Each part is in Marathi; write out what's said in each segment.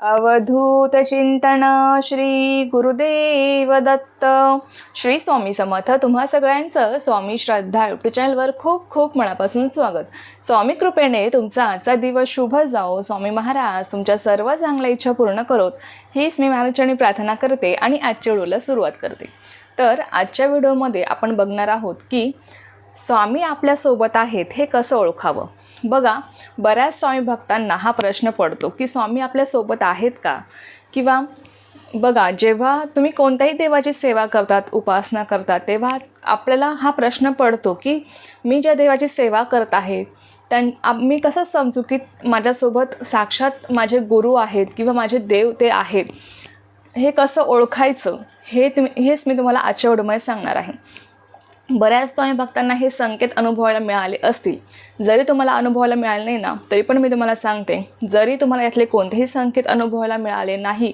अवधूत चिंतन श्री गुरुदेव दत्त. श्री स्वामी समर्थ तुम्हा सगळ्यांचं स्वामी श्रद्धा युट्यूब चॅनलवर खूप खूप मनापासून स्वागत. स्वामी कृपेने तुमचा आजचा दिवस शुभ जाओ. स्वामी महाराज तुमच्या सर्व चांगल्या इच्छा पूर्ण करोत. हीच मी महाराजांनी प्रार्थना करते आणि आजच्या व्हिडिओला सुरुवात करते. तर आजच्या व्हिडिओमध्ये आपण बघणार आहोत की स्वामी आपल्यासोबत आहेत हे कसं ओळखावं? बघा बऱ्याच स्वामी भक्तांना हा प्रश्न पडतो की स्वामी आपल्यासोबत आहेत का? किंवा बघा जेव्हा तुम्ही कोणत्याही देवाची सेवा करतात उपासना करतात तेव्हा आपल्याला हा प्रश्न पडतो की मी ज्या देवाची सेवा करत आहे त्यां मी कसं समजू की माझ्यासोबत साक्षात माझे गुरु आहेत किंवा माझे देव ते आहेत? हे कसं ओळखायचं? हे तुम्ही हेच मी तुम्हाला आजच्या व्हिडिओमध्ये सांगणार आहे. बऱ्याच स्वामी भक्तांना हे संकेत अनुभवायला मिळाले असतील. जरी तुम्हाला अनुभवायला मिळाले नाही ना तरी पण मी तुम्हाला सांगते जरी तुम्हाला यातले कोणतेही संकेत अनुभवायला मिळाले नाही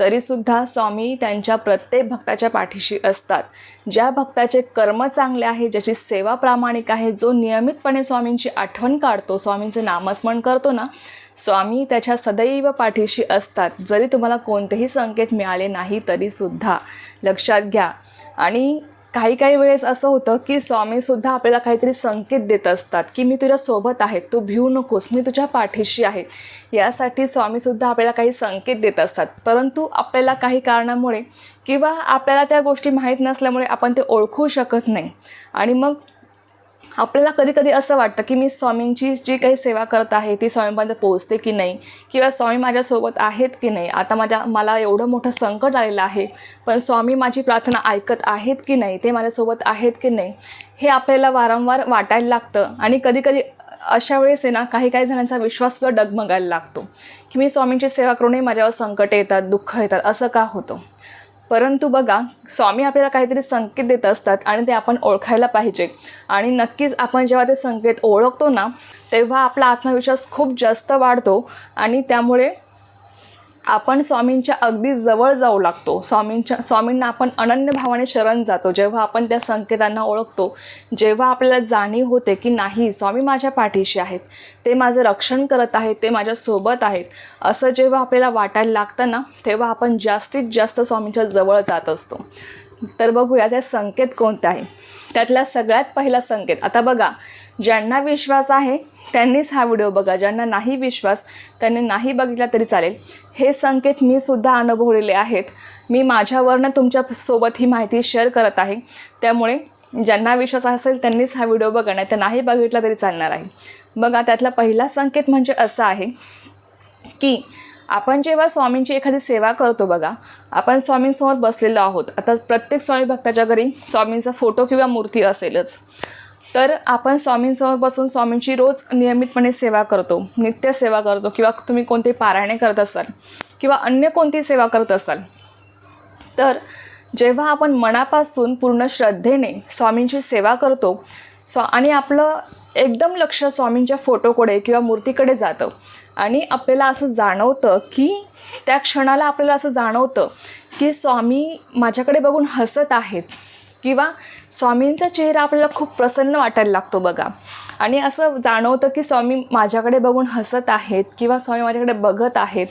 तरीसुद्धा स्वामी त्यांच्या प्रत्येक भक्ताच्या पाठीशी असतात. ज्या भक्ताचे कर्म चांगले आहे ज्याची सेवा प्रामाणिक आहे जो नियमितपणे स्वामींची आठवण काढतो स्वामींचं नामस्मरण करतो ना स्वामी त्याच्या सदैव पाठीशी असतात. जरी तुम्हाला कोणतेही संकेत मिळाले नाही तरीसुद्धा लक्षात घ्या. आणि काही काही वेळेस असं होतं की स्वामीसुद्धा आपल्याला काहीतरी संकेत देत असतात की मी तुझ्या सोबत आहे तू भिवू नकोस मी तुझ्या पाठीशी आहे. यासाठी स्वामीसुद्धा आपल्याला काही संकेत देत असतात. परंतु आपल्याला काही कारणामुळे किंवा आपल्याला त्या गोष्टी माहीत नसल्यामुळे आपण ते ओळखू शकत नाही. आणि मग आपल्याला कधी कधी असं वाटतं की मी स्वामींची जी काही सेवा करत आहे ती स्वामीपर्यंत पोहोचते की नाही? किंवा स्वामी माझ्यासोबत आहेत की नाही? आता माझ्या मला एवढं मोठं संकट आलेलं आहे पण स्वामी माझी प्रार्थना ऐकत आहेत की नाही? ते माझ्यासोबत आहेत की नाही? हे आपल्याला वारंवार वाटायला लागतं. आणि कधीकधी अशा वेळेस आहे ना काही काही जणांचा विश्वाससुद्धा डगमगायला लागतो. की मी स्वामींची सेवा करूनही माझ्यावर संकट येतात दुःख येतात असं का होतं? परंतु बघा स्वामी आपल्याला काहीतरी संकेत देत असतात आणि ते आपण ओळखायला पाहिजे. आणि नक्कीच आपण जेव्हा ते संकेत ओळखतो ना तेव्हा आपला आत्मविश्वास खूप जास्त वाढतो आणि त्यामुळे आपण स्वामींच्या अगदी जवळ जाऊ लागतो. स्वामींच्या स्वामींना आपण अनन्य भावाने शरण जातो. जेव्हा आपण त्या संकेतांना ओळखतो जेव्हा आपल्याला जाणीव होते की नाही स्वामी माझ्या पाठीशी आहेत. ते माझं रक्षण करत आहेत ते माझ्यासोबत आहेत. असं जेव्हा आपल्याला वाटायला लागतं ना तेव्हा आपण जास्तीत जास्त स्वामींच्या जवळ जात असतो. तर बघूया त्या संकेत कोणते आहे? त्यातला सगळ्यात पहिला संकेत. आता बघा ज्यांना विश्वास आहे त्यांनीच हा व्हिडिओ बघा. ज्यांना नाही विश्वास त्यांनी नाही बघितला तरी चालेल. हे संकेत मी सुद्धा अनुभवलेले आहेत. मी माझ्यावरनं तुमच्यासोबत ही माहिती शेअर करत आहे. त्यामुळे ज्यांना विश्वास असेल त्यांनीच हा व्हिडिओ बघा नाही तर नाही बघितला तरी चालणार आहे. बघा त्यातला पहिला संकेत म्हणजे असा आहे की आपण जेव्हा स्वामींची एखादी सेवा करतो बघा आपण स्वामींसमोर बसलेलो आहोत. आता प्रत्येक स्वामी भक्ताच्या घरी स्वामींचा फोटो किंवा मूर्ती असेलच. तर आपण स्वामींसमोर बसून स्वामींची रोज नियमितपणे सेवा करतो नित्य सेवा करतो किंवा तुम्ही कोणते पारायणे करत असाल किंवा अन्य कोणती सेवा करत असाल. तर जेव्हा आपण मनापासून पूर्ण श्रद्धेने स्वामींची सेवा करतो स्वा आणि आपलं एकदम लक्ष स्वामींच्या फोटोकडे किंवा मूर्तीकडे जातं आणि आपल्याला असं जाणवतं की त्या क्षणाला आपल्याला असं जाणवतं की स्वामी माझ्याकडे बघून हसत आहेत. किंवा स्वामींचा चेहरा आपल्याला खूप प्रसन्न वाटायला लागतो बघा. आणि असं जाणवतं की स्वामी माझ्याकडे बघून हसत आहेत किंवा स्वामी माझ्याकडे बघत आहेत.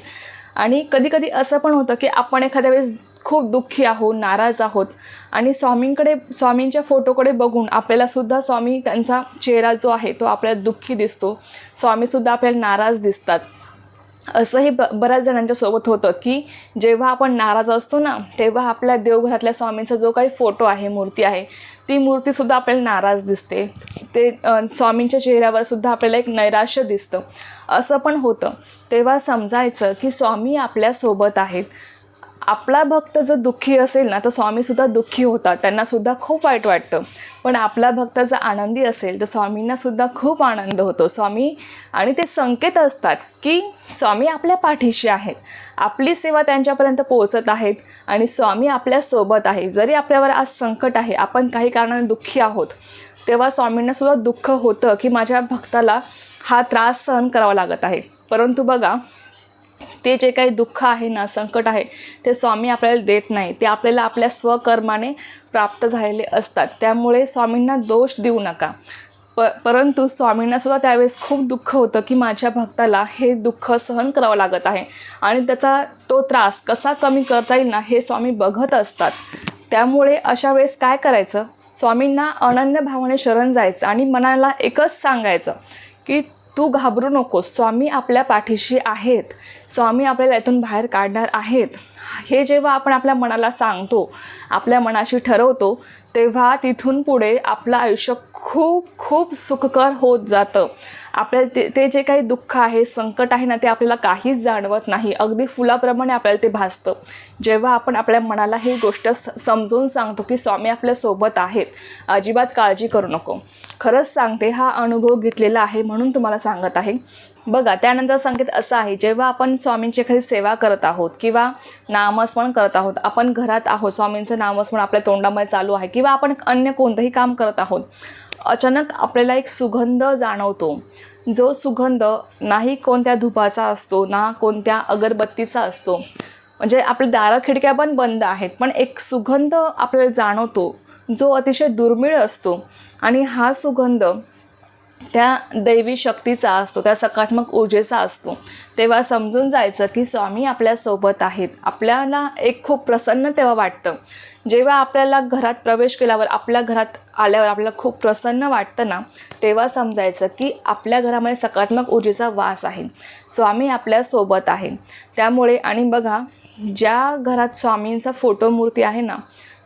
आणि कधीकधी असं पण होतं की आपण एखाद्या वेळेस खूप दुःखी आहोत नाराज आहोत. आणि स्वामींकडे स्वामींच्या फोटोकडे बघून आपल्यालासुद्धा स्वामी त्यांचा चेहरा जो आहे तो आपल्याला दुःखी दिसतो. स्वामीसुद्धा आपल्याला नाराज दिसतात. असंही ब बऱ्याच जणांच्या सोबत होतं की जेव्हा आपण नाराज असतो ना तेव्हा आपल्या देवघरातल्या स्वामींचा जो काही फोटो आहे मूर्ती आहे ती मूर्तीसुद्धा आपल्याला नाराज दिसते. ते स्वामींच्या चेहऱ्यावर सुद्धा आपल्याला एक नैराश्य दिसतं. असं पण होतं. तेव्हा समजायचं की स्वामी आपल्यासोबत आहेत. आपला भक्त जर दुःखी असेल ना तर स्वामीसुद्धा दुःखी होतात. त्यांनासुद्धा खूप वाईट वाटतं. पण आपला भक्त जर आनंदी असेल तर स्वामींनासुद्धा खूप आनंद होतो. स्वामी आणि ते संकेत असतात की स्वामी आपल्या पाठीशी आहेत. आपली सेवा त्यांच्यापर्यंत पोहोचत आहेत आणि स्वामी आपल्यासोबत आहे. जरी आपल्यावर आज संकट आहे आपण काही कारणाने दुःखी आहोत तेव्हा स्वामींनासुद्धा दुःख होतं की माझ्या भक्ताला हा त्रास सहन करावा लागत आहे. परंतु बघा ते जे काही दुःख आहे ना संकट आहे ते स्वामी आपल्याला देत नाही. ते आपल्याला आपल्या स्वकर्माने प्राप्त झालेले असतात. त्यामुळे स्वामींना दोष देऊ नका. प परंतु स्वामींनासुद्धा त्यावेळेस खूप दुःख होतं की माझ्या भक्ताला हे दुःख सहन करावं लागत आहे. आणि त्याचा तो त्रास कसा कमी करता येईल ना हे स्वामी बघत असतात. त्यामुळे अशा वेळेस काय करायचं? स्वामींना अनन्य भावाने शरण जायचं आणि मनाला एकच सांगायचं की तू घाबरू नकोस. स्वामी आपल्या पाठीशी आहेत. स्वामी आपल्याला यातून बाहेर काढणार आहेत. हे जेव्हा आपण आपल्या मनाला सांगतो आपल्या मनाशी ठरवतो तेव्हा तिथून पुढे आपलं आयुष्य खूप खूप सुखकर होत जातं. आपल्याला ते ते जे काही दुःख आहे संकट आहे ना ते आपल्याला काहीच जाणवत नाही. अगदी फुलाप्रमाणे आपल्याला ते भासतं. जेव्हा आपण आपल्या मनाला ही गोष्ट स समजून सांगतो की स्वामी आपल्यासोबत आहेत अजिबात काळजी करू नको. खरंच सांगते हा अनुभव घेतलेला आहे म्हणून तुम्हाला सांगत आहे. बघा त्यानंतर संकेत असा आहे जेव्हा आपण स्वामींची एखादी सेवा करत आहोत किंवा नामस्मरण करत आहोत आपण घरात आहोत स्वामींचं नामस्मरण आपल्या तोंडामध्ये चालू आहे किंवा आपण अन्य कोणतंही काम करत आहोत अचानक आपल्याला एक सुगंध जाणवतो. जो सुगंध नाही कोणत्या धुपाचा असतो ना कोणत्या अगरबत्तीचा असतो. म्हणजे आपल्या दारं खिडक्या पण बंद आहेत पण एक सुगंध आपल्याला जाणवतो. जो अतिशय दुर्मिळ असतो. आणि हा सुगंध त्या दैवी शक्तीचा असतो त्या सकारात्मक ऊर्जेचा असतो. तेव्हा समजून जायचं की स्वामी आपल्यासोबत आहेत. आपल्याला एक खूप प्रसन्न तेव्हा वाटतं. जेव्हा आपल्याला घरात प्रवेश केल्यावर आपल्या घरात आल्यावर आपल्याला खूप प्रसन्न वाटतं ना तेव्हा समजायचं की आपल्या घरामध्ये सकारात्मक ऊर्जेचा वास आहे. स्वामी आपल्यासोबत आहे. त्यामुळे आणि बघा ज्या घरात स्वामींचा फोटो मूर्ती आहे ना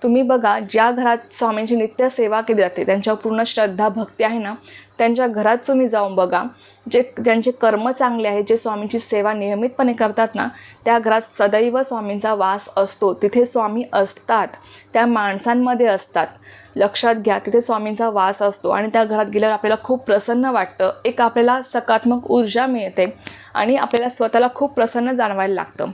तुम्ही बघा ज्या घरात स्वामींची नित्य सेवा केली जाते त्यांच्यावर पूर्ण श्रद्धा भक्ती आहे ना त्यांच्या घरात तुम्ही जाऊन बघा जे ज्यांचे कर्म चांगले आहे जे स्वामींची सेवा नियमितपणे करतात ना त्या घरात सदैव स्वामींचा वास असतो. तिथे स्वामी असतात. त्या माणसांमध्ये असतात. लक्षात घ्या तिथे स्वामींचा वास असतो आणि त्या घरात गेल्यावर आपल्याला खूप प्रसन्न वाटतं. एक आपल्याला सकारात्मक ऊर्जा मिळते आणि आपल्याला स्वतःला खूप प्रसन्न जाणवायला लागतं.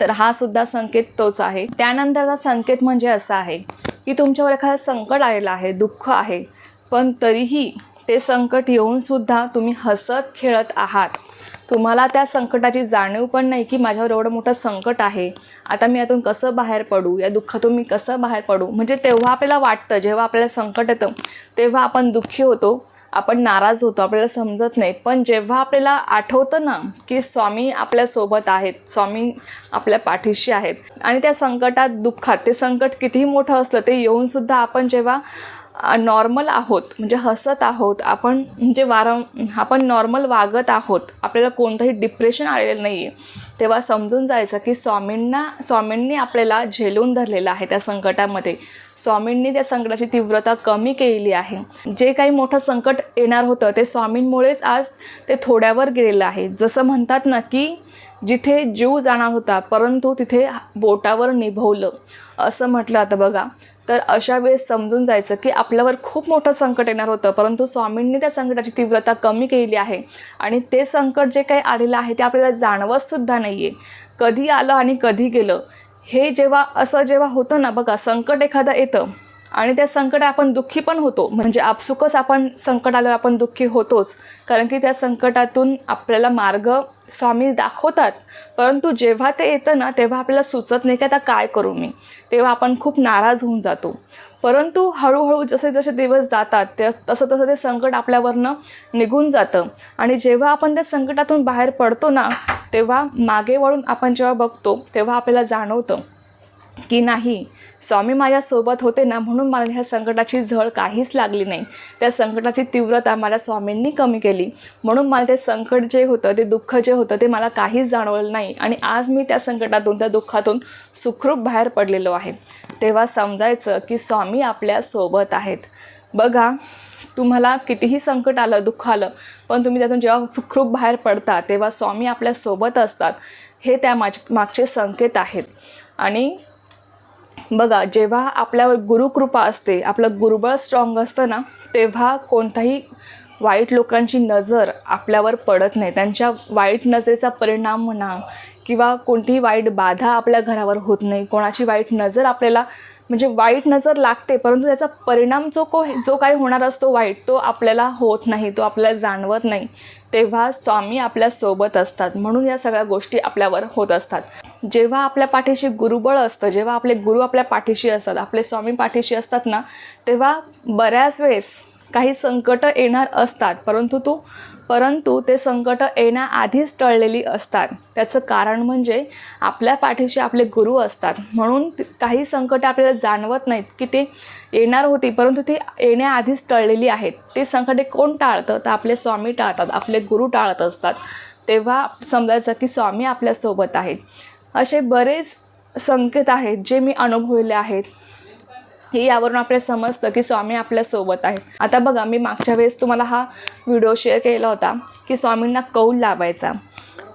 तर हा सुद्धा संकेत तोच आहे. त्यानंतरचा संकेत म्हणजे असा आहे की तुमच्यावर एखादं संकट आलेलं आहे दुःख आहे पण तरीही ते संकट येऊन सुद्धा तुम्ही हसत खेळत आहात. तुम्हाला त्या संकटाची जाणीव पण नाही की माझ्यावर एवढं मोठं संकट आहे. आता मी यातून कसं बाहेर पडू? या दुःखातून मी कसं बाहेर पडू? म्हणजे तेव्हा आपल्याला वाटतं जेव्हा आपल्याला संकट येतं तेव्हा आपण दुःखी होतो. आपण नाराज होतो आपल्याला समजत नाही. पण जेव्हा आपल्याला आठवतं ना की स्वामी आपल्यासोबत आहेत स्वामी आपल्या पाठीशी आहेत आणि त्या संकटात दुःखात ते संकट कितीही मोठं असलं ते येऊनसुद्धा आपण जेव्हा नॉर्मल आहोत म्हणजे हसत आहोत आपण म्हणजे वारं आपण नॉर्मल वागत आहोत आपल्याला कोणतंही डिप्रेशन आलेलं नाही आहे तेव्हा समजून जायचं की स्वामींना स्वामींनी आपल्याला झेलून धरलेलं आहे त्या संकटामध्ये. स्वामींनी त्या संकटाची तीव्रता कमी केलेली आहे. जे काही मोठं संकट येणार होतं ते स्वामींमुळेच आज ते थोड्यावर गेलेलं आहे. जसं म्हणतात ना की जिथे जीव जाणार होता परंतु तिथे बोटावर निभवलं. असं म्हटलं आता बघा. तर अशा वेळेस समजून जायचं की आपल्यावर खूप मोठं संकट येणार होतं परंतु स्वामींनी त्या संकटाची तीव्रता कमी केली आहे. आणि ते संकट जे काही आलेलं आहे ते आपल्याला जाणवतसुद्धा नाही आहे कधी आलं आणि कधी गेलं. हे जेव्हा असं जेव्हा होतं ना बघा संकट एखादं येतं आणि त्या संकट आपण दुःखी पण होतो. म्हणजे आपसुकच आपण संकट आल्यावर आपण दुःखी होतोच. कारण की त्या संकटातून आपल्याला मार्ग स्वामी दाखवतात. परंतु जेव्हा ते येतं ना तेव्हा आपल्याला सुचत नाही की आता काय करू मी. तेव्हा आपण खूप नाराज होऊन जातो. परंतु हळूहळू जसे जसे दिवस जातात त्या तसं तसं ते संकट आपल्यावरनं निघून जातं. आणि जेव्हा आपण त्या संकटातून बाहेर पडतो ना तेव्हा मागे वळून आपण जेव्हा बघतो तेव्हा आपल्याला जाणवतं की नाही स्वामी माझ्यासोबत होते ना म्हणून मला ह्या संकटाची झळ काहीच लागली नाही. त्या संकटाची तीव्रता मला स्वामींनी कमी केली. म्हणून मला ते संकट जे होतं ते दुःख जे होतं ते मला काहीच जाणवलं नाही. आणि आज मी त्या संकटातून त्या दुःखातून सुखरूप बाहेर पडलेलो आहे. तेव्हा समजायचं की स्वामी आपल्यासोबत आहेत. बघा तुम्हाला कितीही संकट आलं दुःख आलं पण तुम्ही त्यातून जेव्हा सुखरूप बाहेर पडता तेव्हा स्वामी आपल्यासोबत असतात. हे त्या माग मागचे संकेत आहेत. आणि बघा जेव्हा आपल्यावर गुरुकृपा असते आपलं गुरुबळ स्ट्रॉंग असतं ना तेव्हा कोणताही वाईट लोकांची नजर आपल्यावर पडत नाही. त्यांच्या वाईट नजरेचा परिणाम म्हणा किंवा कोणतीही वाईट बाधा आपल्या घरावर होत नाही. कोणाची वाईट नजर आपल्याला म्हणजे वाईट नजर लागते परंतु त्याचा परिणाम जो को जो काही होणार असतो वाईट तो आपल्याला होत नाही तो आपल्याला जाणवत नाही. तेव्हा स्वामी आपल्यासोबत असतात. म्हणून या सगळ्या गोष्टी आपल्यावर होत असतात. जेव्हा आपल्या पाठीशी गुरुबळ असतं जेव्हा आपले गुरु आपल्या पाठीशी असतात आपले स्वामी पाठीशी असतात ना तेव्हा बऱ्याच वेळेस काही संकटं येणार असतात परंतु तू परंतु ते संकट येण्याआधीच टळलेली असतात. त्याचं कारण म्हणजे आपल्या पाठीशी आपले गुरु असतात. म्हणून काही संकट आपल्याला जाणवत नाहीत की ते येणार होती परंतु ती येण्याआधीच टळलेली आहेत. ते संकटे कोण टाळतं? तर आपले स्वामी टाळतात आपले गुरु टाळत असतात. तेव्हा समजायचं की स्वामी आपल्यासोबत आहेत. असे बरेच संकेत आहेत जे मी अनुभवलेले आहेत. हे यावरून आपल्याला समजतं की स्वामी आपल्यासोबत आहे आता बघा मी मागच्या वेळेस तुम्हाला हा व्हिडिओ शेअर केला होता की स्वामींना कौल लावायचा.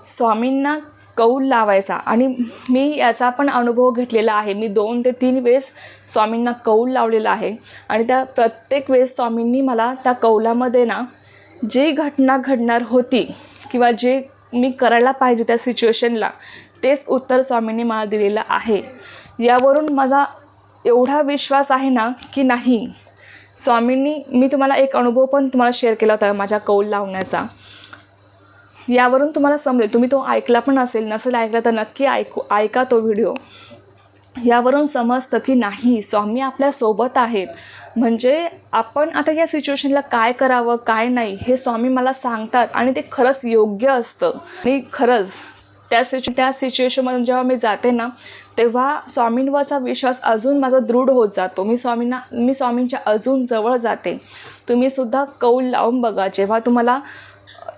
स्वामींना कौल लावायचा आणि मी याचा पण अनुभव घेतलेला आहे. मी दोन ते तीन वेळेस स्वामींना कौल लावलेला आहे आणि त्या प्रत्येक वेळेस स्वामींनी मला त्या कौलामध्ये ना जी घटना घडणार होती किंवा जे मी करायला पाहिजे त्या सिच्युएशनला तेच उत्तर स्वामींनी मला दिलेलं आहे. यावरून माझा एवढा विश्वास आहे ना की नाही. स्वामींनी मी तुम्हाला एक अनुभव पण तुम्हाला शेअर केला होता माझ्या कौल लावण्याचा. यावरून तुम्हाला समजेल तुम्ही तो ऐकला पण असेल नसेल ऐकला तर नक्की ऐकू ऐका तो व्हिडिओ यावरून समजतं की नाही स्वामी आपल्यासोबत आहेत. म्हणजे आपण आता या सिच्युएशनला काय करावं काय नाही हे स्वामी मला सांगतात आणि ते खरंच योग्य असतं. आणि खरंच त्या सिच्यु त्या सिच्युएशनमधून जेव्हा मी जाते ना तेव्हा स्वामींवरचा विश्वास अजून माझा दृढ होत जातो. मी स्वामींना मी स्वामींच्या अजून जवळ जाते. तुम्ही सुद्धा कौल लावून बघा. जेव्हा तुम्हाला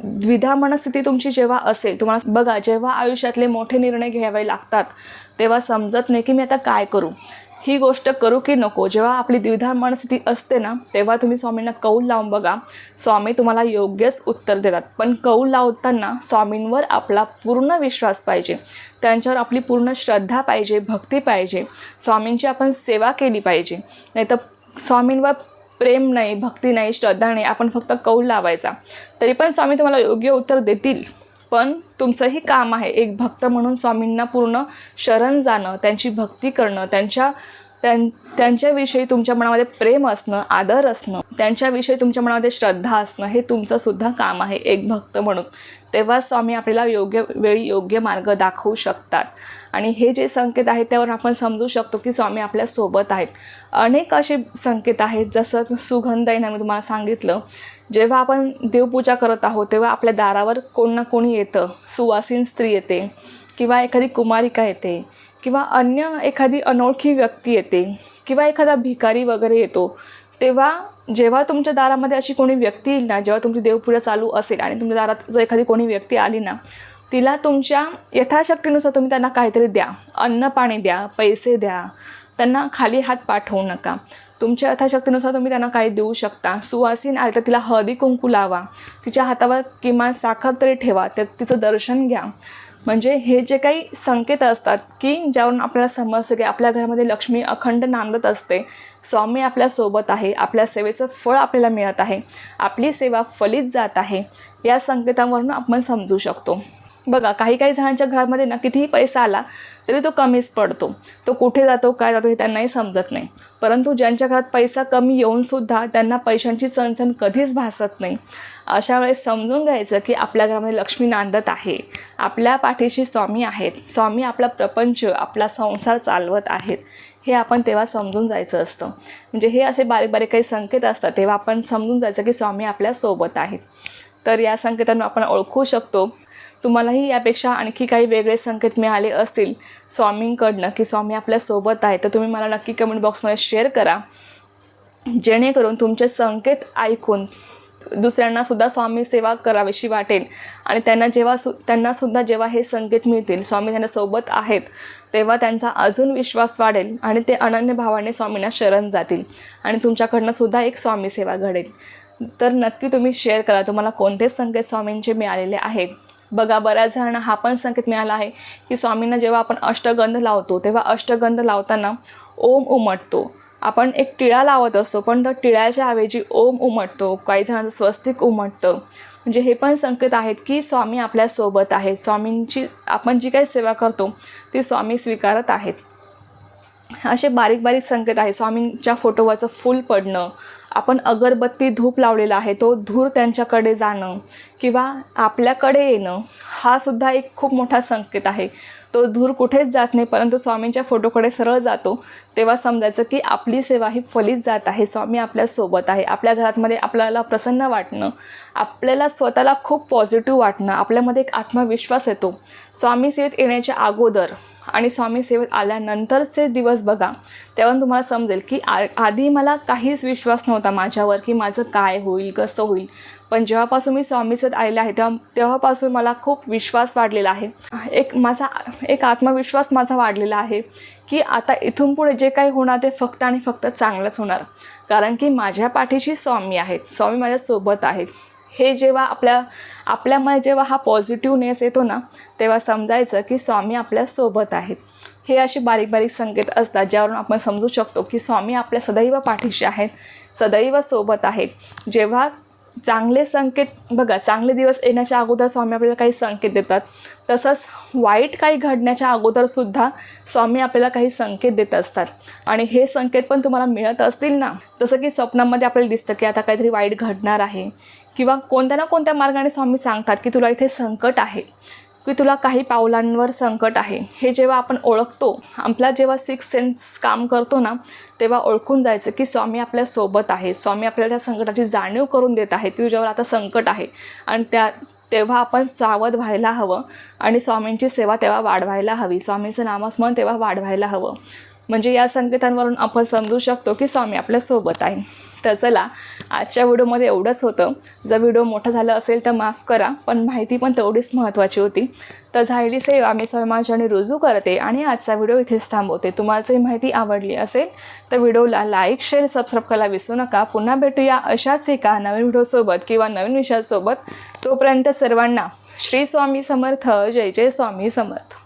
द्विधा मनस्थिती तुमची जेव्हा असेल तुम्हाला बघा जेव्हा आयुष्यातले मोठे निर्णय घ्यावे लागतात तेव्हा समजत नाही की मी आता काय करू. ही गोष्ट करू की नको. जेव्हा आपली द्विधा मनस्थिती असते ना तेव्हा तुम्ही स्वामींना कौल लावून बघा. स्वामी तुम्हाला योग्यच उत्तर देतात. पण कौल लावताना स्वामींवर आपला पूर्ण विश्वास पाहिजे. त्यांच्यावर आपली पूर्ण श्रद्धा पाहिजे भक्ती पाहिजे. स्वामींची आपण सेवा केली पाहिजे. नाही तर स्वामींवर प्रेम नाही भक्ती नाही श्रद्धा नाही आपण फक्त कौल लावायचा. तरी पण स्वामी तुम्हाला योग्य उत्तर देतील. पण तुमचंही काम आहे. एक भक्त म्हणून स्वामींना पूर्ण शरण जाणं त्यांची भक्ती करणं त्यांच्या त्यां त्यांच्याविषयी तुमच्या मनामध्ये प्रेम असणं आदर असणं त्यांच्याविषयी तुमच्या मनामध्ये श्रद्धा असणं हे तुमचं सुद्धा काम आहे एक भक्त म्हणून. तेव्हा स्वामी आपल्याला योग्य वेळी योग्य मार्ग दाखवू शकतात. आणि हे जे संकेत आहेत त्यावर आपण समजू शकतो की स्वामी आपल्यासोबत आहेत. अनेक असे संकेत आहेत जसं सुगंध आहे ना मी तुम्हाला सांगितलं जेव्हा आपण देवपूजा करत आहोत तेव्हा आपल्या दारावर कोण ना कोणी येतं. सुवासीन स्त्री येते किंवा एखादी कुमारिका येते किंवा अन्य एखादी अनोळखी व्यक्ती येते किंवा एखादा भिकारी वगैरे येतो तेव्हा जेव्हा तुमच्या दारामध्ये अशी कोणी व्यक्ती येईल ना जेव्हा तुमची देवपूजा चालू असेल आणि तुमच्या दारात जर एखादी कोणी व्यक्ती आली ना तिला तुमच्या यथाशक्तीनुसार तुम्ही त्यांना काहीतरी द्या. अन्न पाणी द्या पैसे द्या. त्यांना खाली हात पाठवू नका. तुमच्या यथाशक्तीनुसार तुम्ही त्यांना काही देऊ शकता. सुवासीन आले तर तिला हळदी कुंकू लावा. तिच्या हातावर किमान साखर तरी ठेवा. त्या तिचं दर्शन घ्या. म्हणजे हे जे काही संकेत असतात की ज्यावरून आपल्याला समजतं की आपल्या घरामध्ये लक्ष्मी अखंड नांदत असते. स्वामी आपल्यासोबत आहे. आपल्या सेवेचं फळ आपल्याला मिळत आहे. आपली सेवा फलित जात आहे. या संकेतांवरून आपण समजू शकतो. बघा काही काही जणांच्या घरामध्ये ना कितीही पैसा आला तरी तो कमीच पडतो. तो कुठे जातो काय जातो हे त्यांनाही समजत नाही. परंतु ज्यांच्या घरात पैसा कमी येऊनसुद्धा त्यांना पैशांची चणचण कधीच भासत नाही. अशा वेळेस समजून घ्यायचं की आपल्या घरामध्ये लक्ष्मी नांदत आहे. आपल्या पाठीशी स्वामी आहेत. स्वामी आपला प्रपंच आपला संसार चालवत आहेत. हे आपण तेव्हा समजून जायचं असतं. म्हणजे हे असे बारीक बारीक काही संकेत असतात तेव्हा आपण समजून जायचं की स्वामी आपल्यासोबत आहेत. तर या संकेतांना आपण ओळखू शकतो. तुम्हालाही यापेक्षा आणखी काही वेगळे संकेत मिळाले असतील. स्वामींकडनं की स्वामी आपल्यासोबत आहे तर तुम्ही मला नक्की कमेंट बॉक्समध्ये शेअर करा. जेणेकरून तुमचे संकेत ऐकून दुसऱ्यांना सुद्धा स्वामी सेवा करावीशी वाटेल. आणि त्यांना जेव्हा सु त्यांना सुद्धा जेव्हा हे संकेत मिळतील स्वामी त्यांना सोबत आहेत तेव्हा त्यांचा अजून विश्वास वाढेल आणि ते अनन्य भावाने स्वामींना शरण जातील. आणि तुमच्याकडनं सुद्धा एक स्वामी सेवा घडेल. तर नक्की तुम्ही शेअर करा तुम्हाला कोणते संकेत स्वामींचे मिळालेले आहेत. बघा बऱ्याच जणांना हा पण संकेत मिळाला आहे की स्वामींना जेव्हा आपण अष्टगंध लावतो तेव्हा अष्टगंध लावताना ओम उमटतो. आपण एक टिळा लावत असतो पण तर टिळ्याच्या ऐवजी ओम उमटतो. काही जणांचं स्वस्तिक उमटतं. म्हणजे हे पण संकेत आहेत की स्वामी आपल्यासोबत आहेत. स्वामींची आपण जी काही सेवा करतो ती स्वामी स्वीकारत आहेत. असे बारीक बारीक संकेत आहेत. स्वामींच्या फोटोवरचं फूल पडणं आपण अगरबत्ती धूप लावलेला आहे तो धूर त्यांच्याकडे जाणं किंवा आपल्याकडे येणं हा सुद्धा एक खूप मोठा संकेत आहे. तो धूर कुठेच जात नाही परंतु स्वामींच्या फोटोकडे सरळ जातो तेव्हा समजायचं की आपली सेवा ही फलित जात आहे स्वामी आपल्यासोबत आहे. आपल्या घरातमध्ये आपल्याला प्रसन्न वाटणं आपल्याला स्वतःला खूप पॉझिटिव्ह वाटणं आपल्यामध्ये एक आत्मविश्वास येतो. स्वामी सेवेत येण्याच्या अगोदर आणि स्वामी सेवेत आल्यानंतरचे दिवस बघा तेव्हा तुम्हाला समजेल की आ आधी मला काहीच विश्वास नव्हता माझ्यावर की माझं काय होईल कसं होईल. पण जेव्हापासून मी स्वामी सेवेत आलेले आहे तेव्हा तेव्हापासून मला खूप विश्वास वाढलेला आहे. एक माझा एक आत्मविश्वास माझा वाढलेला आहे की आता इथून पुढे जे काही होणार ते फक्त आणि फक्त चांगलंच होणार. कारण की माझ्या पाठीशी स्वामी आहेत. स्वामी माझ्यासोबत आहेत. हे जेव्हा आपल्या आपल्यामध्ये जेव्हा हा पॉझिटिव्हनेस येतो ना तेव्हा समजायचं की स्वामी आपल्यासोबत आहेत. हे असे बारीक बारीक संकेत असतात ज्यावरून आपण समजू शकतो की स्वामी आपल्या सदैव पाठीशी आहेत सदैव सोबत आहेत. जेव्हा चांगले संकेत बघा चांगले दिवस येण्याच्या अगोदर स्वामी आपल्याला काही संकेत देतात तसंच वाईट काही घडण्याच्या अगोदरसुद्धा स्वामी आपल्याला काही संकेत देत असतात. आणि हे संकेत पण तुम्हाला मिळत असतील ना जसं की स्वप्नामध्ये आपल्याला दिसतं की आता काहीतरी वाईट घडणार आहे किंवा कोणत्या ना कोणत्या मार्गाने स्वामी सांगतात की तुला इथे संकट आहे की तुला काही पावलांवर संकट आहे हे जेव्हा आपण ओळखतो आपला जेव्हा सिक्स सेन्स काम करतो ना तेव्हा ओळखून जायचं की स्वामी आपल्यासोबत आहे स्वामी आपल्याला त्या संकटाची जाणीव करून देत आहे तुझ्यावर आता संकट आहे. आणि त्या तेव्हा आपण सावध व्हायला हवं आणि स्वामींची सेवा तेव्हा वाढवायला हवी. स्वामींचं नामस्मरण तेव्हा वाढवायला हवं. म्हणजे या संकेतांवरून आपण समजू शकतो की स्वामी आपल्यासोबत आहे. तर चला आजच्या व्हिडिओमध्ये एवढंच होतं. जर व्हिडिओ मोठा झाला असेल तर माफ करा पण माहिती पण तेवढीच महत्त्वाची होती. तर झालेली सेवा मी स्वयंमाच्याने रुजू करते आणि आजचा व्हिडिओ इथेच थांबवते. तुम्हाला ही माहिती आवडली असेल तर व्हिडिओला लाईक शेअर सबस्क्राईब करायला विसरू नका. पुन्हा भेटूया अशाच एका नवीन व्हिडिओसोबत किंवा नवीन विषयासोबत. तोपर्यंत सर्वांना श्री स्वामी समर्थ जय जय स्वामी समर्थ.